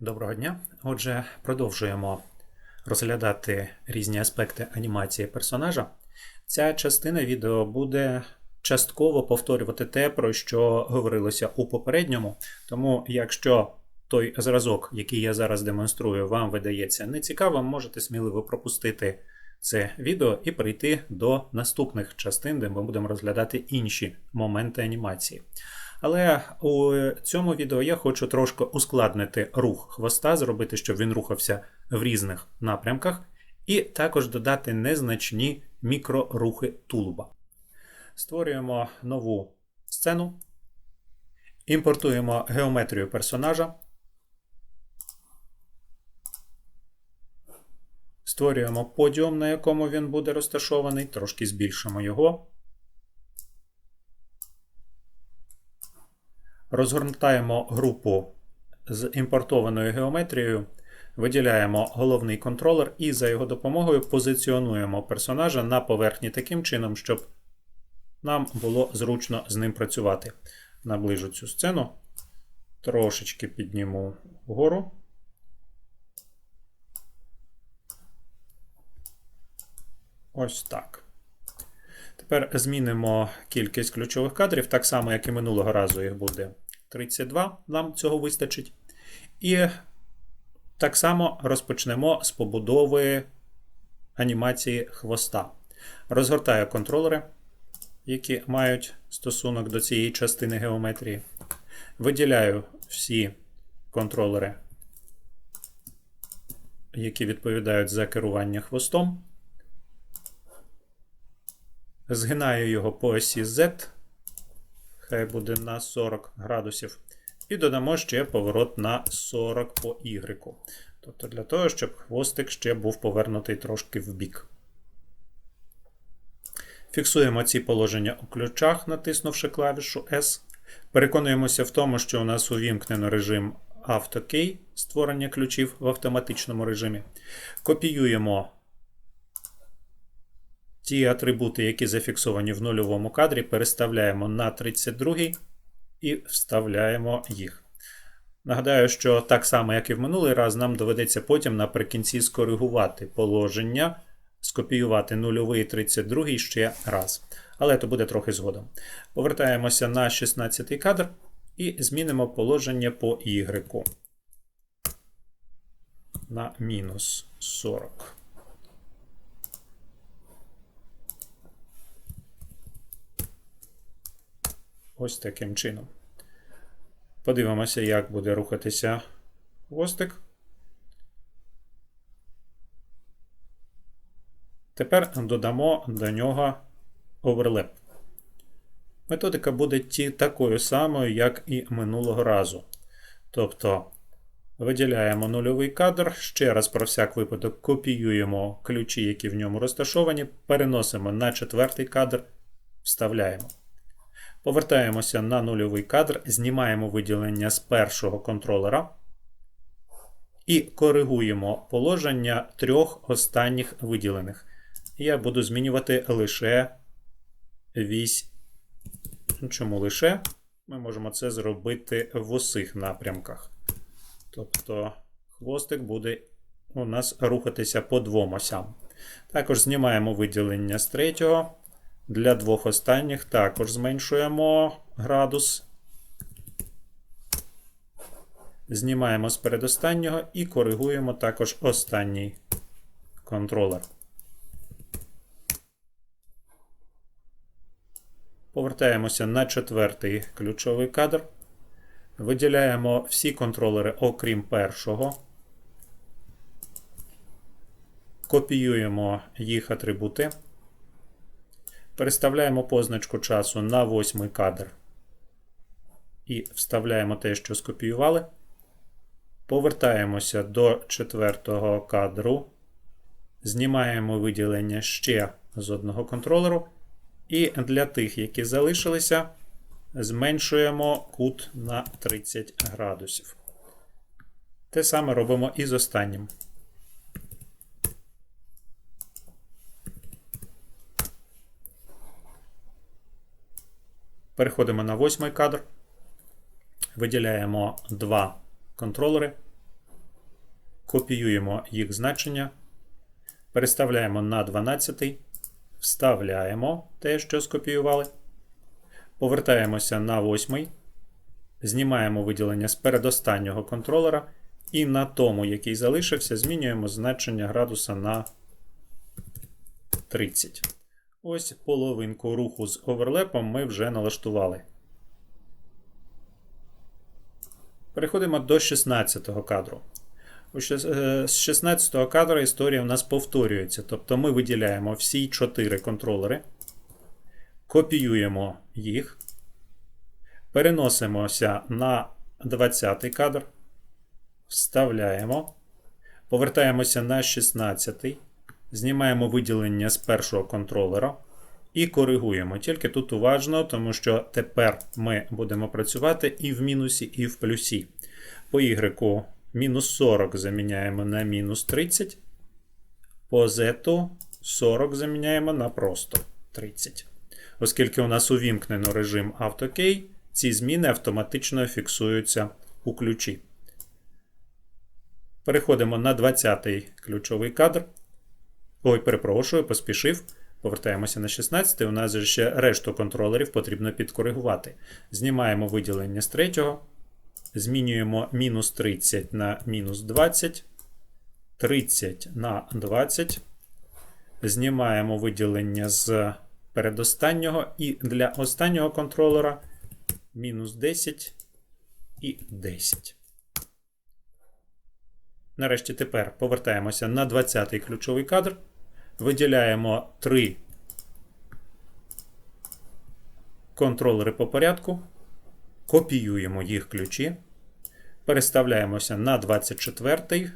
Доброго дня. Отже, продовжуємо розглядати різні аспекти анімації персонажа. Ця частина відео буде частково повторювати те, про що говорилося у попередньому. Тому, якщо той зразок, який я зараз демонструю, вам видається нецікавим, можете сміливо пропустити це відео і перейти до наступних частин, де ми будемо розглядати інші моменти анімації. Але у цьому відео я хочу трошки ускладнити рух хвоста, зробити, щоб він рухався в різних напрямках, і також додати незначні мікрорухи тулуба. Створюємо нову сцену, імпортуємо геометрію персонажа, створюємо подіум, на якому він буде розташований, трошки збільшимо його. Розгортаємо групу з імпортованою геометрією, виділяємо головний контролер і за його допомогою позиціонуємо персонажа на поверхні таким чином, щоб нам було зручно з ним працювати. Наближу цю сцену, трошечки підніму вгору. Ось так. Тепер змінимо кількість ключових кадрів, так само, як і минулого разу їх буде 32, нам цього вистачить. І так само розпочнемо з побудови анімації хвоста. Розгортаю контролери, які мають стосунок до цієї частини геометрії. Виділяю всі контролери, які відповідають за керування хвостом. Згинаю його по осі Z, хай буде на 40 градусів. І додамо ще поворот на 40 по Y. Тобто для того, щоб хвостик ще був повернутий трошки в бік. Фіксуємо ці положення у ключах, натиснувши клавішу S. Переконуємося в тому, що у нас увімкнено режим AutoKey створення ключів в автоматичному режимі. Копіюємо Ті атрибути, які зафіксовані в нульовому кадрі, переставляємо на 32 і вставляємо їх. Нагадаю, що так само, як і в минулий раз, нам доведеться потім наприкінці скоригувати положення, скопіювати нульовий і 32 ще раз. Але то буде трохи згодом. Повертаємося на 16 кадр і змінимо положення по Y на мінус 40. Ось таким чином. Подивимося, як буде рухатися хвостик. Тепер додамо до нього оверлеп. Методика буде ті, такою самою, як і минулого разу. Тобто виділяємо нульовий кадр, ще раз про всяк випадок копіюємо ключі, які в ньому розташовані, переносимо на четвертий кадр, вставляємо. Повертаємося на нульовий кадр, знімаємо виділення з першого контролера і коригуємо положення трьох останніх виділених. Я буду змінювати лише вісь. Чому лише? Ми можемо це зробити в усіх напрямках. Тобто хвостик буде у нас рухатися по двом осям. Також знімаємо виділення з третього. Для двох останніх також зменшуємо градус. Знімаємо з передостаннього і коригуємо також останній контролер. Повертаємося на четвертий ключовий кадр. Виділяємо всі контролери, окрім першого. Копіюємо їх атрибути. Переставляємо позначку часу на восьмий кадр і вставляємо те, що скопіювали. Повертаємося до четвертого кадру. Знімаємо виділення ще з одного контролеру. І для тих, які залишилися, зменшуємо кут на 30 градусів. Те саме робимо і з останнім. Переходимо на восьмий кадр. Виділяємо два контролери. копіюємо їх значення, переставляємо на 12, вставляємо те, що скопіювали, повертаємося на 8, знімаємо виділення з передостаннього контролера, і на тому, який залишився, змінюємо значення градуса на 30. Ось половинку руху з оверлепом ми вже налаштували. Переходимо до 16-го кадру. У шес- е, З 16-го кадра історія у нас повторюється. Тобто ми виділяємо всі 4 контролери, копіюємо їх, переносимося на 20-й кадр, вставляємо, повертаємося на 16-й, знімаємо виділення з першого контролера і коригуємо. Тільки тут уважно, тому що тепер ми будемо працювати і в мінусі, і в плюсі. По Y мінус 40 заміняємо на мінус 30. По Z 40 заміняємо на просто 30. Оскільки у нас увімкнено режим AutoKey, ці зміни автоматично фіксуються у ключі. Переходимо на 20-й ключовий кадр. Ой, перепрошую, поспішив. Повертаємося на 16 У нас же ще решту контролерів потрібно підкоригувати. Знімаємо виділення з третього. Змінюємо мінус 30 на мінус 20, 30 на 20. Знімаємо виділення з передостаннього. І для останнього контролера мінус 10 і 10. Нарешті тепер повертаємося на 20-й ключовий кадр. Виділяємо 3 контролери по порядку. Копіюємо їх ключі. Переставляємося на 24-й.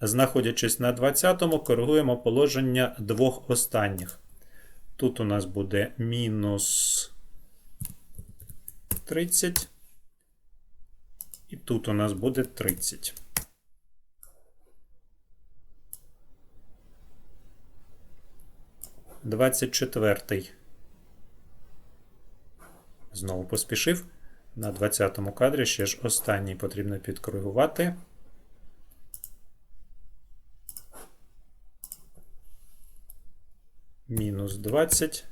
Знаходячись на 20-му, коригуємо положення двох останніх. Тут у нас буде мінус 30. І тут у нас буде 30. Двадцять четвертий. Знову поспішив. На 20-му кадрі ще ж останній потрібно підкоригувати. Мінус 20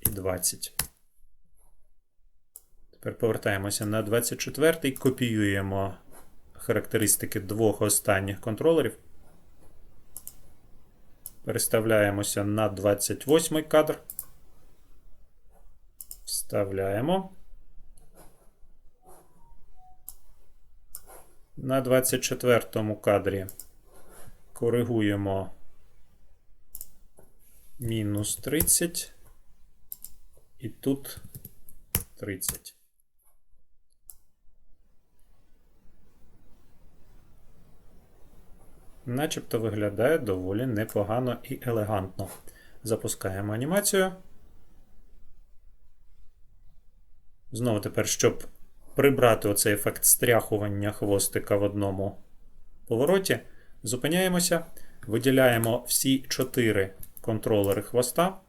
і 20. Тепер повертаємося на 24-й, копіюємо характеристики двох останніх контролерів. Переставляємося на 28 кадр. Вставляємо. На 24-му кадрі коригуємо мінус 30. І тут 30. Начебто виглядає доволі непогано і елегантно. Запускаємо анімацію. Знову тепер, щоб прибрати оцей ефект стряхування хвостика в одному повороті, зупиняємося, виділяємо всі 4 контролери хвоста,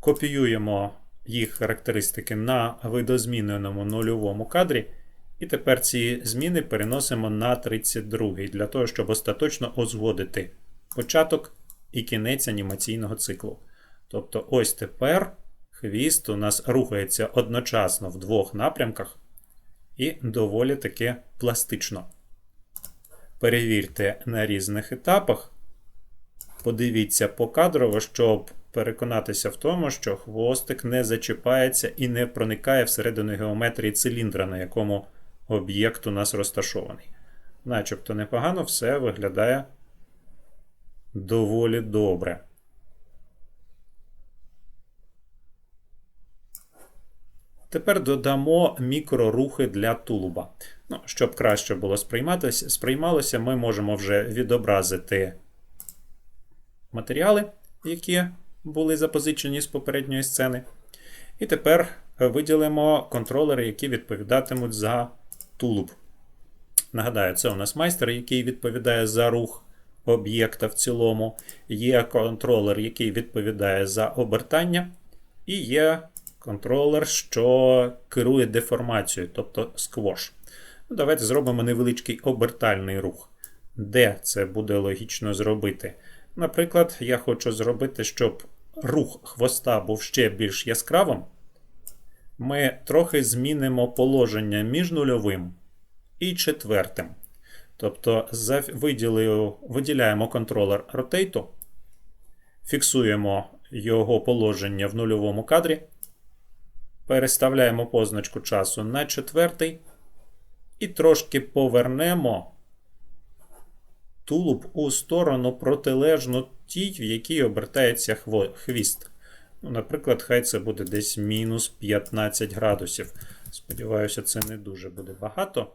копіюємо їх характеристики на видозміненому нульовому кадрі. І тепер ці зміни переносимо на 32 для того, щоб остаточно узгодити початок і кінець анімаційного циклу. Тобто, ось тепер хвіст у нас рухається одночасно в двох напрямках і доволі таки пластично. Перевірте на різних етапах. Подивіться покадрово, щоб переконатися в тому, що хвостик не зачіпається і не проникає всередину геометрії циліндра, на якому об'єкт у нас розташований. Начебто непогано все виглядає доволі добре. Тепер додамо мікрорухи для тулуба. Ну, Щоб краще було сприймалося, ми можемо вже відобразити матеріали, які були запозичені з попередньої сцени. І тепер виділимо контролери, які відповідатимуть за тулуб. Нагадаю, це у нас майстер, який відповідає за рух об'єкта в цілому. Є контролер, який відповідає за обертання, і є контролер, що керує деформацією, тобто сквош. Ну, Давайте зробимо невеличкий обертальний рух. Де це буде логічно зробити? Наприклад, я хочу зробити, щоб рух хвоста був ще більш яскравим. Ми трохи змінимо положення між нульовим і четвертим. Тобто виділяємо контролер Rotate, фіксуємо його положення в нульовому кадрі, переставляємо позначку часу на четвертий і трошки повернемо тулуб у сторону протилежну тій, в якій обертається хвіст. Ну, наприклад, хай це буде десь мінус 15 градусів. Сподіваюся, це не дуже буде багато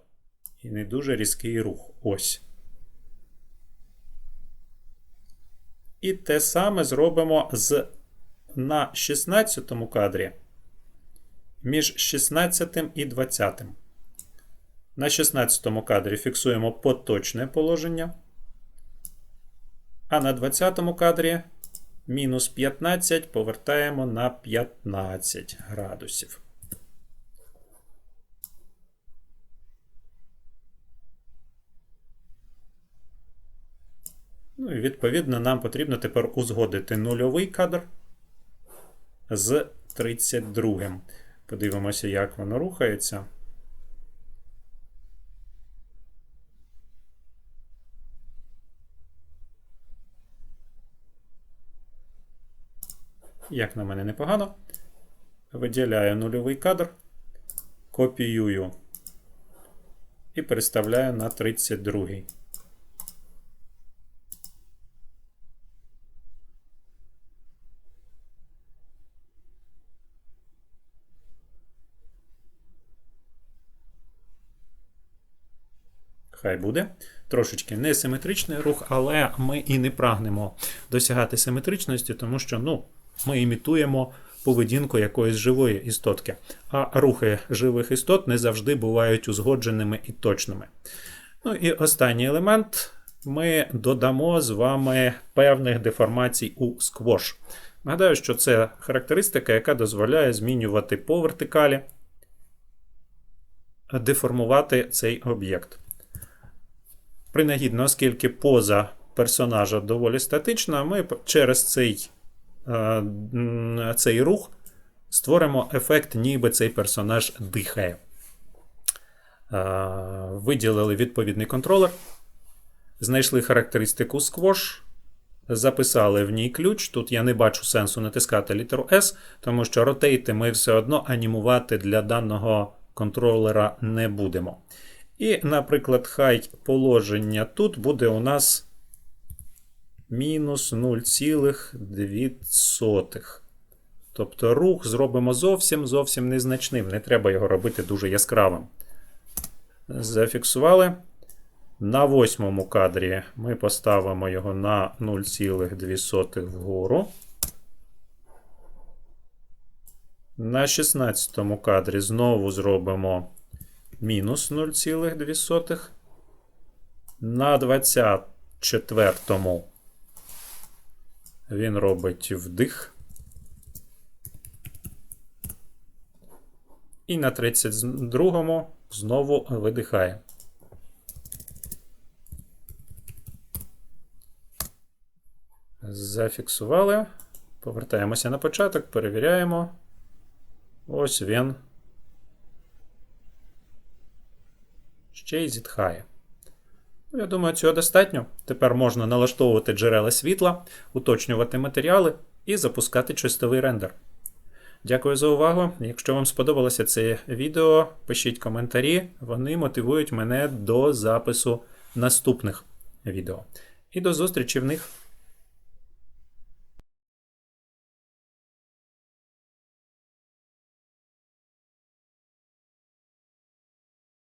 і не дуже різкий рух. Ось. І те саме зробимо з на 16 кадрі між 16 і 20. На 16 кадрі фіксуємо поточне положення. А на 20 кадрі мінус 15 повертаємо на 15 градусів. Ну і відповідно нам потрібно тепер узгодити нульовий кадр з 32. Подивимося, як воно рухається. Як на мене непогано. Виділяю нульовий кадр, копіюю і переставляю на 32. Хай буде. Трошечки несиметричний рух, але ми і не прагнемо досягати симетричності, тому що ну, ми імітуємо поведінку якоїсь живої істотки. А рухи живих істот не завжди бувають узгодженими і точними. Ну і останній елемент. Ми додамо з вами певних деформацій у сквош. Нагадаю, що це характеристика, яка дозволяє змінювати по вертикалі, деформувати цей об'єкт. Принагідно, оскільки поза персонажа доволі статична, ми через цей, цей рух створимо ефект, ніби цей персонаж дихає. Е, виділили відповідний контролер, знайшли характеристику Squash, записали в ній ключ. Тут я не бачу сенсу натискати літеру S, тому що ротейти ми все одно анімувати для даного контролера не будемо. І, наприклад, хай положення тут буде у нас мінус 0,2. Тобто рух зробимо зовсім зовсім незначним. Не треба його робити дуже яскравим. Зафіксували. На восьмому кадрі ми поставимо його на 0,2 вгору. На 16 кадрі знову зробимо мінус 0,2. На 24 він робить вдих. І на 32-му знову видихає. Зафіксували. Повертаємося на початок, перевіряємо. Ось він. Ще й зітхає. Я думаю, цього достатньо. Тепер можна налаштовувати джерела світла, уточнювати матеріали і запускати чистовий рендер. Дякую за увагу. Якщо вам сподобалося це відео, пишіть коментарі, вони мотивують мене до запису наступних відео. І до зустрічі в них.